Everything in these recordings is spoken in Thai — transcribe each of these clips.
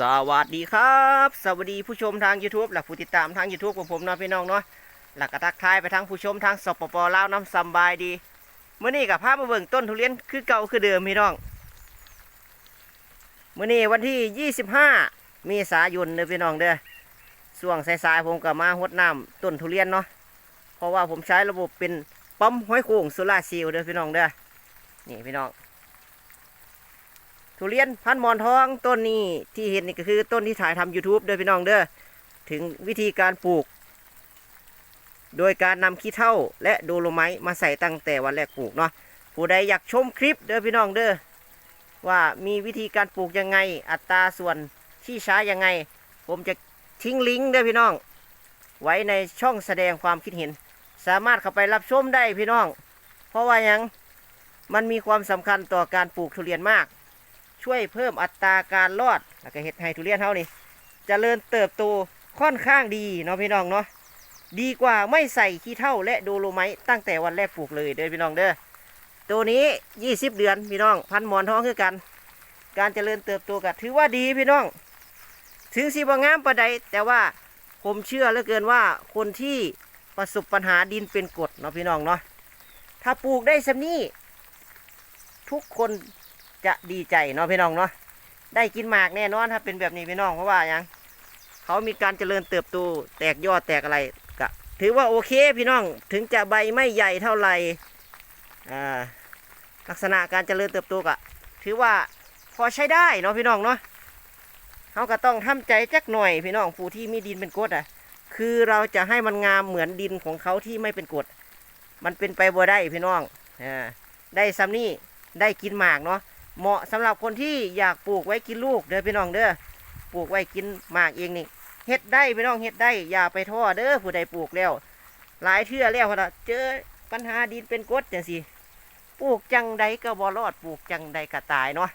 สวัสดีครับ สวัสดีผู้ชมทาง YouTube และผู้ติดตามทาง YouTube ของผมเนาะพี่น้องเนาะหลักกระทักทายไปทางผู้ชมทางสปปลาวน้ำสบายดีเมื่อนี้กับภาพมาเบิ่งต้นทุเรียนคือเก่าคือเดิมพี่น้องเมื่อนี้วันที่ 25เมษายนเด้อพี่น้องเด้อช่วงสายๆผมก็มาหดน้ำต้นทุเรียนเนาะเพราะว่าผมใช้ระบบเป็นปั๊มห้อยโค้งโซลาร์เซลล์เด้อพี่น้องเด้อนี่พี่น้อง ทุเรียนพันมอนทองต้นนี้ที่เห็นนี่ก็คือต้นที่ถ่ายทำ YouTube เด้อพี่น้องเด้อถึงวิธีการปลูก โดยการนำขี้เถ้าและโดโลไมต์มาใส่ตั้งแต่วันแรกปลูกเนาะผู้ใดอยากชมคลิปเด้อพี่น้องเด้อว่ามีวิธีการปลูกยังไง อัตราส่วนที่ใช้ยังไง ผมจะทิ้งลิงก์เด้อพี่น้อง ไว้ในช่องแสดงความคิดเห็น สามารถเข้าไปรับชมได้พี่น้อง เพราะว่ายังมันมีความสำคัญต่อการปลูกทุเรียนมาก ช่วยเพิ่มอัตราการรอด แล้วก็เห็ดให้ทุเรียนเท่านี้จเจริญเติบโตค่อนข้างดีเนาะพี่น้องเนาะดีกว่าไม่ใส่ขี้เท่าและโดโลไมต์ตั้งแต่วันแรกปลูกเลยเด้อพี่น้องเด้อตัวนี้ 20 เดือนพี่น้อง พันหมอนท้องคือกัน การเจริญเติบโตก็ถือว่าดีพี่น้อง ถึงสีบางามประใดแต่ว่าผมเชื่อเหลือเกินว่าคนที่ประสบปัญหาดินเป็นกรดเนาะพี่น้องเนาะถ้าปลูกได้สำนี้ทุกคน จะดีใจเนาะพี่น้องเนาะได้กินหมากแน่นอนถ้าเป็นแบบนี้พี่น้องเพราะว่ายังเขามีการเจริญเติบโตแตกยอดแตกอะไรก็ถือว่าโอเคพี่น้องถึงจะใบไม่ใหญ่เท่าไหร่ลักษณะการเจริญเติบโตก็ถือว่าพอใช้ได้เนาะพี่น้องเนาะเขาก็ต้องทำใจจักหน่อยพี่น้องผู้ที่มีดินเป็นกรดอะ คือเราจะให้มันงามเหมือนดินของเขาที่ไม่เป็นกรดมันเป็นไปบ่ได้พี่น้องอ่าได้ซ้ำนี่ได้กินหมากเนาะ เหมาะสำหรับคนที่อยากปลูกไว้กินลูกเด้อพี่น้องเด้อปลูกไว้กินหมากเองนี่เฮ็ดได้พี่น้องเฮ็ดได้อย่าไปท้อเด้อผู้ใดปลูกแล้ว หลายเทื่อแล้วพุ่นะเจอปัญหาดินเป็นกดจังซี่ปลูกจังใดก็บ่รอดปลูกจังใดก็ตายเนาะ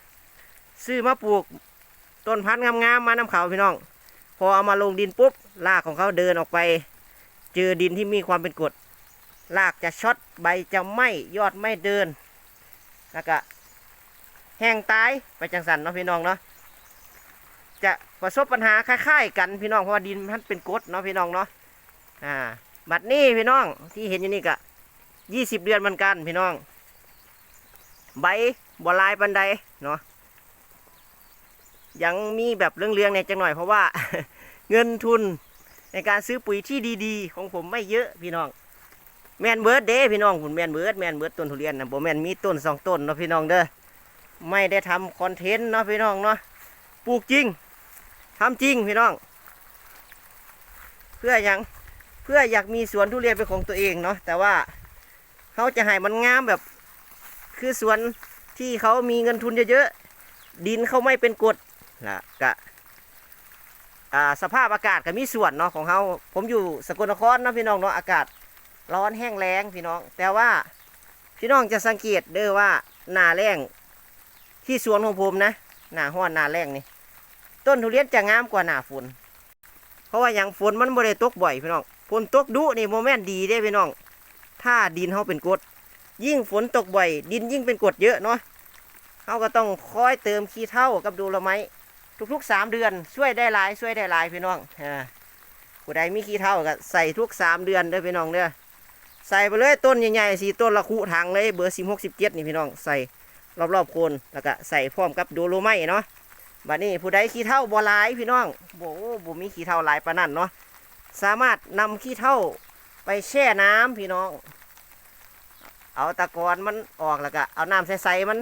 ซื้อมาปลูกต้นพันธุ์งามๆมาน้ำเขาพี่น้อง พอเอามาลงดินปุ๊บรากของเขาเดินออกไป เจอดินที่มีความเป็นกรดรากจะช็อตใบจะไหม้ยอดไม่เดินแล้วก็ แห้งตายไปจังสันเนาะพี่น้องเนาะจะประสบปัญหาคล้ายๆกันพี่น้องเพราะว่าดินมันเป็นกรดเนาะพี่น้องเนาะอ่าบัดนี้พี่น้องที่เห็นอยู่นี่ก็ยี่สิบเดือนเหมือนกันพี่น้อง ใบบัวลายปันใดเนาะยังมีแบบเรื่องๆในจังหน่อยเพราะว่าเงินทุนในการซื้อปุ๋ยที่ดีๆ ของผมไม่เยอะพี่น้องแมนเบิร์ดเด้พี่น้องผมแมนเบิร์ดแมนเบิร์ดต้นทุเรียนนะผมแมนมีต้นสองต้นเนาะพี่น้องเด้อ ไม่ได้ทำคอนเทนต์เนาะพี่น้องเนาะปลูกจริงทำจริงพี่น้อง เพื่อยังเพื่ออยากมีสวนทุเรียนเป็นของตัวเองเนาะแต่ว่าเขาจะให้มันงามแบบ คือสวนที่เขามีเงินทุนเยอะๆดินเขาไม่เป็นกรดนะกะสภาพอากาศก็มีส่วนเนาะของเขาผมอยู่สกลนครเนาะพี่น้องเนาะอากาศร้อนแห้งแล้งพี่น้อง แต่ว่าพี่น้องจะสังเกตเด้อว่าหน้าแล้ง ที่สวนของผมนะหน้าห้อนหน้าแรงนี่ ต้นทุเรียนจะงามกว่าหน้าฝน เพราะว่าอย่างฝนมันบ่ได้ตกบ่อยพี่น้องฝนตกดุนี่โมเมนต์ดีเด้พี่น้อง ถ้าดินเขาเป็นกรดยิ่งฝนตกบ่อย ดินยิ่งเป็นกรดเยอะเนาะเขาก็ต้องคอยเติมขี้เท่ากับดูละไม้ทุกๆสามเดือน ช่วยได้หลายช่วยได้หลายพี่น้องอ่าผู้ใดมีขี้เท่าก็ใส่ทุกสามเดือนเด้อพี่น้องเด้อใส่ไปเลยต้นใหญ่ๆสีต้นละคุทางเลยเบอร์สิบหกสิบเจ็ดนี่พี่น้องใส่ รอบๆโคนแล้วก็ใส่พร้อมกับโดโลไมต์เนาะบัดนี้ผู้ใดขี้เท่าบ่หลายพี่น้องโบบ่มีขี้เท่าลายปานนั้นเนาะสามารถนำขี้เท่าไปแช่น้ำพี่น้อง เอาตะกอนมันออกแล้วก็เอาน้ำใส่ๆมัน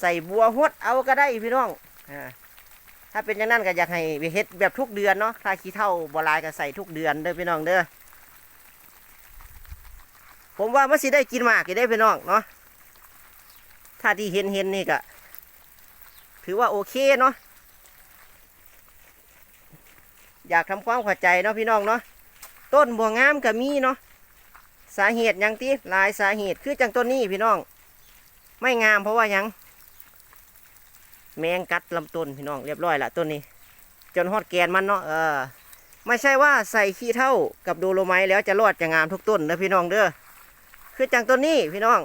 ใส่บัวหดเอาก็ได้พี่น้องอ่าถ้าเป็นอย่างนั้นก็อยากให้เฮ็ดแบบทุกเดือนเนาะถ้าขี้เท่าบ่หลายก็ใส่ทุกเดือนเด้อพี่น้องเด้อผมว่ามันสิได้กินมากกี่ได้พี่น้องเนาะ ถ้าที่เห็นเห็นนี่ก็ถือว่าโอเคเนาะอยากทำความเข้าใจเนาะพี่น้องเนาะต้นบัวงามก็มีเนาะสาเหตุยังที่หลายสาเหตุคือจังต้นนี้พี่น้อง ไม่งามเพราะว่ายัง แมงกัดลำต้นพี่น้องเรียบร้อยละต้นนี้ จนฮอดแกนมันเนาะเออไม่ใช่ว่าใส่ขี้เท่ากับโดโลไมต์แล้วจะรอดจะงามทุกต้นนะพี่น้องเด้อคือจังต้นนี้พี่น้อง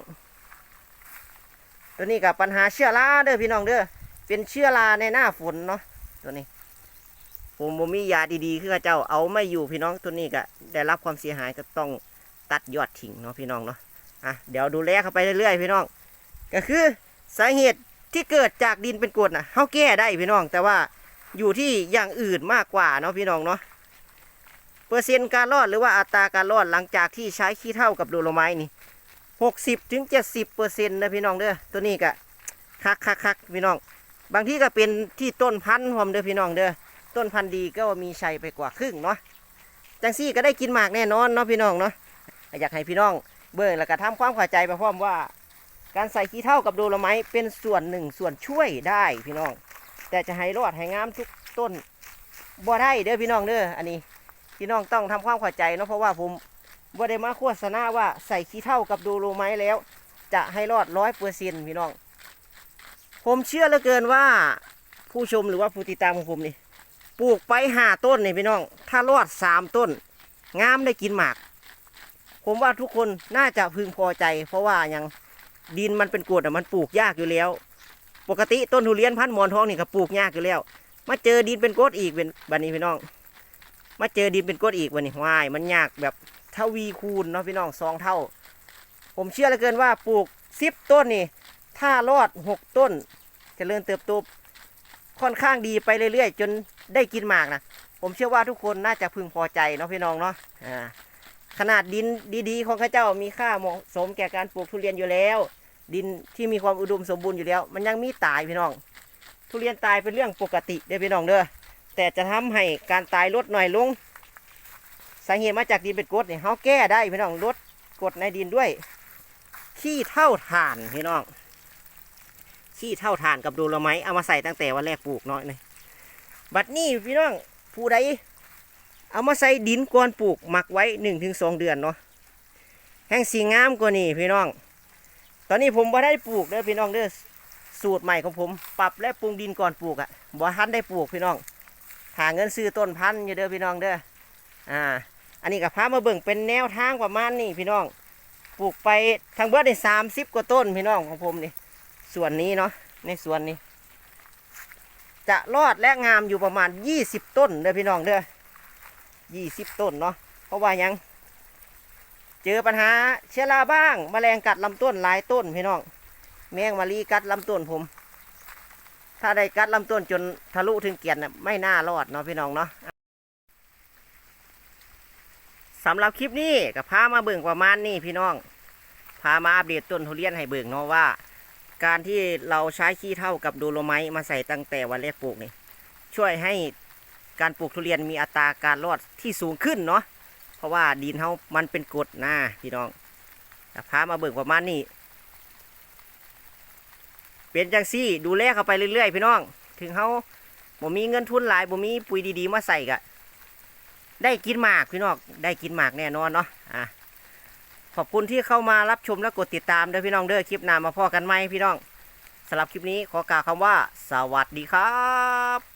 ตัวนี้กับปัญหาเชื้อราเด้อพี่น้องเด้อเป็นเชื้อราในหน้าฝนเนาะตัวนี้ ผมบ่มียาดีๆคือเขาเจ้าเอาไม่อยู่พี่น้องตัวนี้ก็ได้รับความเสียหายก็ต้องตัดยอดทิ้งเนาะพี่น้องเนาะอะเดี๋ยวดูแลเข้าไปเรื่อยๆพี่น้อง ก็คือสาเหตุที่เกิดจากดินเป็นกรดนะเฮาแก้ได้พี่น้อง แต่ว่าอยู่ที่อย่างอื่นมากกว่าเนาะพี่น้องเนาะเปอร์เซ็นต์การรอดหรือว่าอัตราการรอดหลังจากที่ใช้ขี้เท่ากับโดโลไม้นี่ หกสิบถึงเจ็ดสิบเปอร์เซ็นต์นะพี่น้องเด้อตัวนี้ก็คักคักคักพี่น้อง บางที่ก็เป็นที่ต้นพันธุ์ผมเด้อพี่น้องเด้อต้นพันธุ์ดีก็มีชัยไปกว่าครึ่งเนาะจังซี่ก็ได้กินหมากแน่นอนเนาะพี่น้องเนาะอยากให้พี่น้องเบิ่งแล้วก็ทำความเข้าใจไปพร้อมว่า การใส่ขี้เท่ากับโดลไม้เป็นส่วนหนึ่งส่วนช่วยได้พี่น้อง แต่จะให้รอดให้งามทุกต้นบ่ได้เด้อพี่น้องเด้ออันนี้พี่น้องต้องทำความเข้าใจเนาะเพราะว่าผม บ่ได้มาโฆษณาว่าใส่ขี้เท่ากับโดโลไม้แล้ว จะให้รอดร้อยเปอร์เซ็นต์พี่น้อง ผมเชื่อเหลือเกินว่าผู้ชมหรือว่าผู้ติดตามของผมนี่ปลูกไปห้าต้นนี่พี่น้อง ถ้ารอดสามต้น งามได้กินหมาก ผมว่าทุกคนน่าจะพึงพอใจ เพราะว่ายังดินมันเป็นกรวดอะมันปลูกยากอยู่แล้ว ปกติต้นทุเรียนพันธุ์หมอนทองนี่ก็ปลูกยากอยู่แล้ว มาเจอดินเป็นกรดอีกเป็นบันนี้พี่น้อง มาเจอดินเป็นกรดอีกวันนี้ว้ายมันยากแบบ ทวีคูณเนาะพี่น้องสองเท่า ผมเชื่อเหลือเกินว่าปลูกสิบต้นนี่ ถ้ารอดหกต้นจเจริญเติบโตค่อนข้างดีไปเรื่อยๆ จนได้กินหมากนะผมเชื่อว่าทุกคนน่าจะพึงพอใจเนาะพี่น้องเนาะขนาดดินดีๆ ของข้าเจ้ามีค่าเหมาะสมแก่การปลูกทุเรียนอยู่แล้ว ดินที่มีความอุดมสมบูรณ์อยู่แล้ว มันยังมีตายพี่น้อง ทุเรียนตายเป็นเรื่องปกติเด้อพี่น้องเด้อแต่จะทำให้การตายลดหน่อยลง สาเหตุมาจากดินเป็นกรดเนี่ยเขาแก้ได้พี่น้องลดกรดในดินด้วย ขี้เท่าถ่านพี่น้อง ขี้เท่าถ่านกับโดโลไม้เอามาใส่ตั้งแต่วันแรกปลูกเนาะนี่บัดนี้พี่น้องผู้ใดเอามาใส่ดินก่อนปลูกหมักไว้หนึ่งถึงสองเดือนเนาะแห้งสีงามกว่านี่พี่น้อง ตอนนี้ผมบ่ได้ปลูกเด้อพี่น้องเด้อสูตรใหม่ของผม ปรับและปรุงดินก่อนปลูกอะ่ะบ่ทันได้ปลูกพี่น้องหาเงินซื้อต้นพันธุ์อยู่เด้อพี่น้องเด้ออ่า อันนี้กับพามาเบิ่งเป็นแนวทางประมาณนี้พี่น้อง ปลูกไปทางเบิดได้สามสิบกว่าต้นพี่น้องของผมนี่ส่วนนี้เนาะในส่วนนี้ จะรอดและงามอยู่ประมาณยี่สิบต้นเด้อพี่น้องเด้อยี่สิบต้นเนาะเพราะว่ายัง เจอปัญหาเชื้อราบ้างแมลงกัดลำต้นหลายต้นพี่น้อง แมงมารีกัดลำต้นผม ถ้าได้กัดลำต้นจนทะลุถึงเกียนน่ะไม่น่ารอดเนาะพี่น้องเนาะ สำหรับคลิปนี้ก็พามาเบิ่งประมาณนี้พี่น้อง พามาอัปเดตต้นทุเรียนให้เบิ่งเนาะว่า การที่เราใช้ขี้เท่ากับโดโลไมต์มาใส่ตั้งแต่วันแรกปลูกนี่ช่วยให้การปลูกทุเรียนมีอัตราการรอดที่สูงขึ้นเนาะเพราะว่าดินเขามันเป็นกรดนะพี่น้องพามาเบิ่งประมาณนี้เป็นจังซี่ดูแลเข้าไปเรื่อยๆ พี่น้อง ถึงเขาบ่มีเงินทุนหลายบ่มีปุ๋ยดีๆ มาใส่กะ ได้กินหมากพี่น้องได้กินหมากแน่นอนเนาะอะขอบคุณที่เข้ามารับชมและกดติดตามเด้อพี่น้องเด้อคลิปหน้ามาพ่อกันไหมพี่น้องสำหรับคลิปนี้ขอกล่าวคำว่า สวัสดีครับ